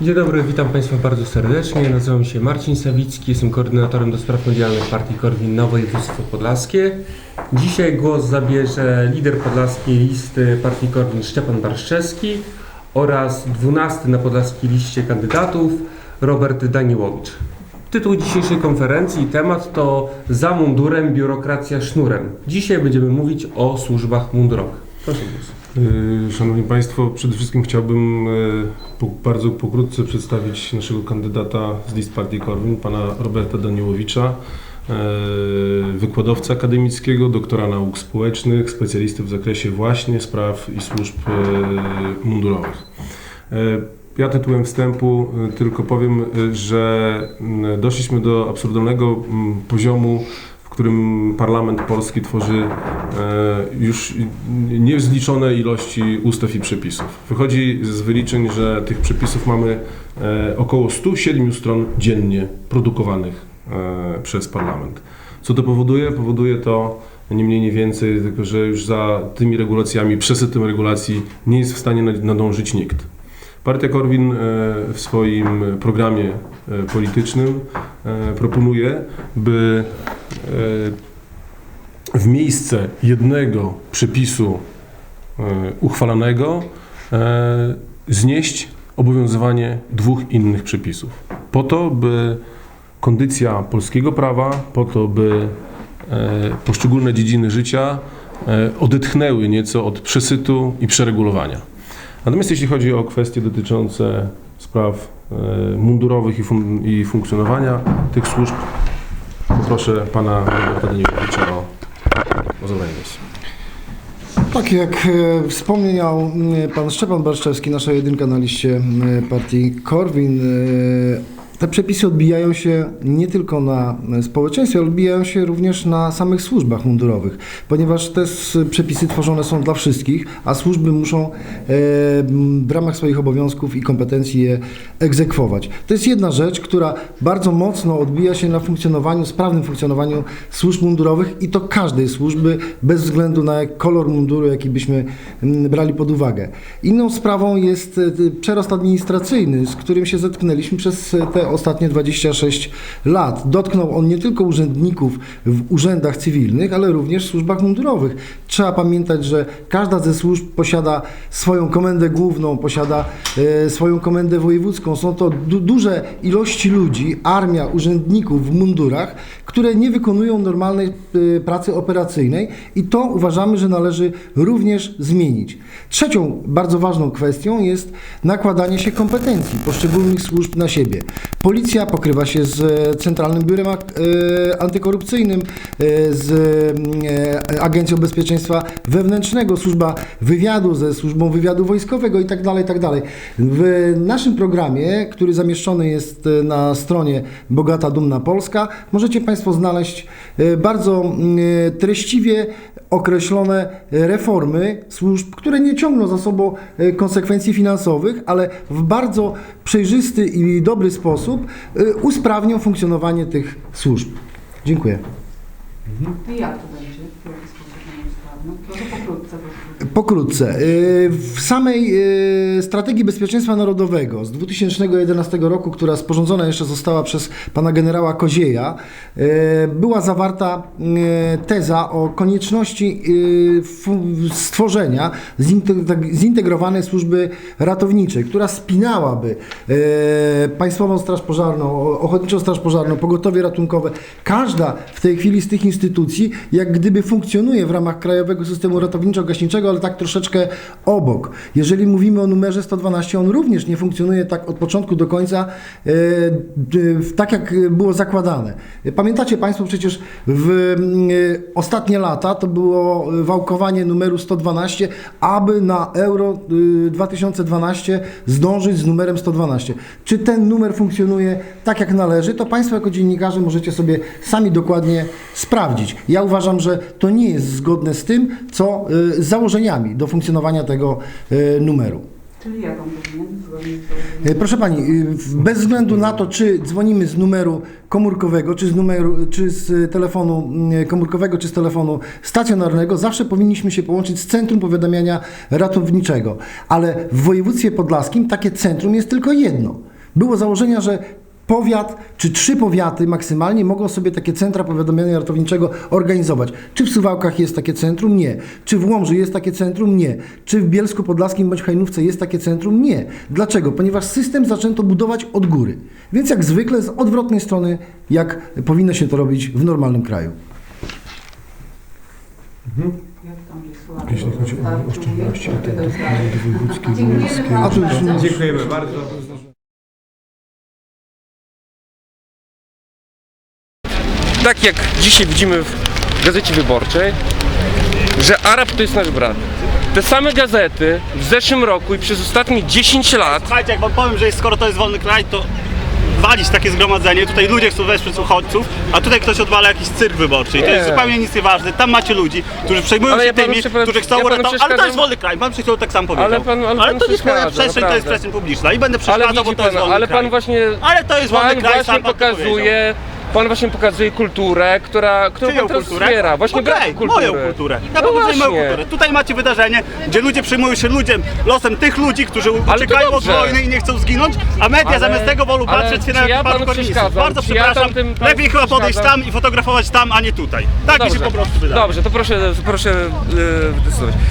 Dzień dobry, witam Państwa bardzo serdecznie. Nazywam się Marcin Sawicki, jestem koordynatorem do spraw medialnych Partii Korwin na województwo podlaskie. Dzisiaj głos zabierze lider podlaskiej listy Partii Korwin Szczepan Barszczewski oraz dwunasty na podlaskiej liście kandydatów Robert Daniłowicz. Tytuł dzisiejszej konferencji i temat to Za mundurem, biurokracja sznurem. Dzisiaj będziemy mówić o służbach mundurowych. Proszę bardzo. Y, Szanowni Państwo, przede wszystkim chciałbym y, bardzo pokrótce przedstawić naszego kandydata z list partii Korwin, pana Roberta Daniłowicza, y, wykładowcę akademickiego, doktora nauk społecznych, specjalisty w zakresie właśnie spraw i służb mundurowych. Ja tytułem wstępu tylko powiem, że doszliśmy do absurdalnego mm, poziomu, w którym parlament polski tworzy e, już niezliczone ilości ustaw i przepisów. Wychodzi z wyliczeń, że tych przepisów mamy e, około 107 stron dziennie produkowanych e, przez parlament. Co to powoduje? Powoduje to nie mniej, nie więcej, tylko że już za tymi regulacjami, przesytem regulacji nie jest w stanie nad- nadążyć nikt. Partia Korwin e, w swoim programie e, politycznym e, proponuje, by w miejsce jednego przepisu uchwalanego znieść obowiązywanie dwóch innych przepisów. Po to, by kondycja polskiego prawa, po to, by poszczególne dziedziny życia odetchnęły nieco od przesytu i przeregulowania. Natomiast jeśli chodzi o kwestie dotyczące spraw e, mundurowych i, fun- i funkcjonowania tych służb, poproszę pana Roberta Daniłowicza o, o zabranie głosu. Tak jak e, wspomniał pan Szczepan Barszczewski, nasza jedynka na liście partii Korwin, e, te przepisy odbijają się nie tylko na społeczeństwie, ale odbijają się również na samych służbach mundurowych, ponieważ te przepisy tworzone są dla wszystkich, a służby muszą e, w ramach swoich obowiązków i kompetencji je egzekwować. To jest jedna rzecz, która bardzo mocno odbija się na funkcjonowaniu, sprawnym funkcjonowaniu służb mundurowych i to każdej służby, bez względu na kolor munduru, jaki byśmy brali pod uwagę. Inną sprawą jest e, przerost administracyjny, z którym się zetknęliśmy przez e, te ostatnie 26 lat. Dotknął on nie tylko urzędników w urzędach cywilnych, ale również w służbach mundurowych. Trzeba pamiętać, że każda ze służb posiada swoją komendę główną, posiada e, swoją komendę wojewódzką. Są to du- duże ilości ludzi, armia urzędników w mundurach, które nie wykonują normalnej e, pracy operacyjnej i to uważamy, że należy również zmienić. Trzecią bardzo ważną kwestią jest nakładanie się kompetencji poszczególnych służb na siebie. Policja pokrywa się z e, Centralnym Biurem e, Antykorupcyjnym, e, z Agencją Bezpieczeństwa Wewnętrznego, służba wywiadu ze służbą wywiadu wojskowego itd. itd. W naszym programie, który zamieszczony jest na stronie Bogata Dumna Polska, możecie Państwo znaleźć e, bardzo e, treściwie określone e, reformy służb, które nie ciągną za sobą konsekwencji finansowych, ale w bardzo przejrzysty i dobry sposób usprawnią funkcjonowanie tych służb. Dziękuję. I jak to będzie? Proszę pokrótce. Pokrótce. Y, W samej y, strategii bezpieczeństwa narodowego z 2011 roku, która sporządzona jeszcze została przez pana generała Kozieja, y, była zawarta teza o konieczności stworzenia zinte- zintegrowanej służby ratowniczej, która spinałaby Państwową Straż Pożarną, Ochotniczą Straż Pożarną, Pogotowie Ratunkowe. Każda w tej chwili z tych instytucji jak gdyby funkcjonuje w ramach Krajowego Systemu Ratowniczo-Gaśniczego, ale tak troszeczkę obok. Jeżeli mówimy o numerze 112, on również nie funkcjonuje tak od początku do końca, e, tak jak było zakładane. Pamiętacie Państwo przecież w e, ostatnie lata to było wałkowanie numeru 112, aby na Euro e, 2012 zdążyć z numerem 112. Czy ten numer funkcjonuje tak jak należy, to Państwo jako dziennikarze możecie sobie sami dokładnie sprawdzić. Ja uważam, że to nie jest zgodne z tym, co e, z założeniami do funkcjonowania tego e, numeru. Czyli jaką? E, Proszę Pani, y, bez względu na to, czy dzwonimy z numeru komórkowego, czy z numeru, czy z telefonu mm, komórkowego, czy z telefonu stacjonarnego, zawsze powinniśmy się połączyć z Centrum Powiadamiania Ratowniczego. Ale w województwie podlaskim takie centrum jest tylko jedno. Było założenia, że powiat czy trzy powiaty maksymalnie mogą sobie takie centra powiadamiania ratowniczego organizować. Czy w Suwałkach jest takie centrum? Nie. Czy w Łomży jest takie centrum? Nie. Czy w Bielsku Podlaskim bądź Hajnówce jest takie centrum? Nie. Dlaczego? Ponieważ system zaczęto budować od góry. Więc jak zwykle z odwrotnej strony, jak powinno się to robić w normalnym kraju. Jak tam jest słabo? Jeśli chodzi o oszczędności, to Dziękujemy wojewódzkie. panu A tu już bardzo. Dziękujemy bardzo. Tak jak dzisiaj widzimy w Gazecie Wyborczej, że Arab to jest nasz brat. Te same gazety w zeszłym roku i przez ostatnie 10 lat Słuchajcie, jak wam powiem, że jest, skoro to jest wolny kraj, to walić takie zgromadzenie, tutaj ludzie chcą wesprzeć uchodźców, a tutaj ktoś odwala jakiś cyrk wyborczy i to Nie. jest zupełnie nic nieważne. Tam macie ludzi, którzy przejmują Ale się ja panu tymi, przepra- którzy chcą ja panu uratować, ale to przeszkadzam. jest wolny kraj, pan przed chwilą tak sam powiedział. Ale pan- ale pan to nie jest moja przeszkadza, przestrzeń, to jest naprawdę. przestrzeń publiczna i będę Ale przeszkadzał, bo widzi to jest pan, wolny ale kraj. pan właśnie. Ale to jest wolny pan kraj, właśnie sam pan to pokazuje. Pan właśnie pokazuje kulturę, która, którą Czyją pan teraz kulturę? wspiera. Właśnie brak kultury. moją kulturę. Ja No pokazuję moją właśnie. kulturę. Tutaj macie wydarzenie, gdzie ludzie przejmują się ludziom, losem tych ludzi, którzy to uciekają od dobrze. wojny i nie chcą zginąć, a media Ale- zamiast tego wolą ale patrzeć się czy na ja panu przeszkadzam? Bardzo Czy ja przepraszam, tamtym panu lepiej chyba podejść przeszkadzam? tam i fotografować tam, a nie tutaj. Tak mi się po prostu wydaje. Dobrze, to proszę, proszę yy, decydować.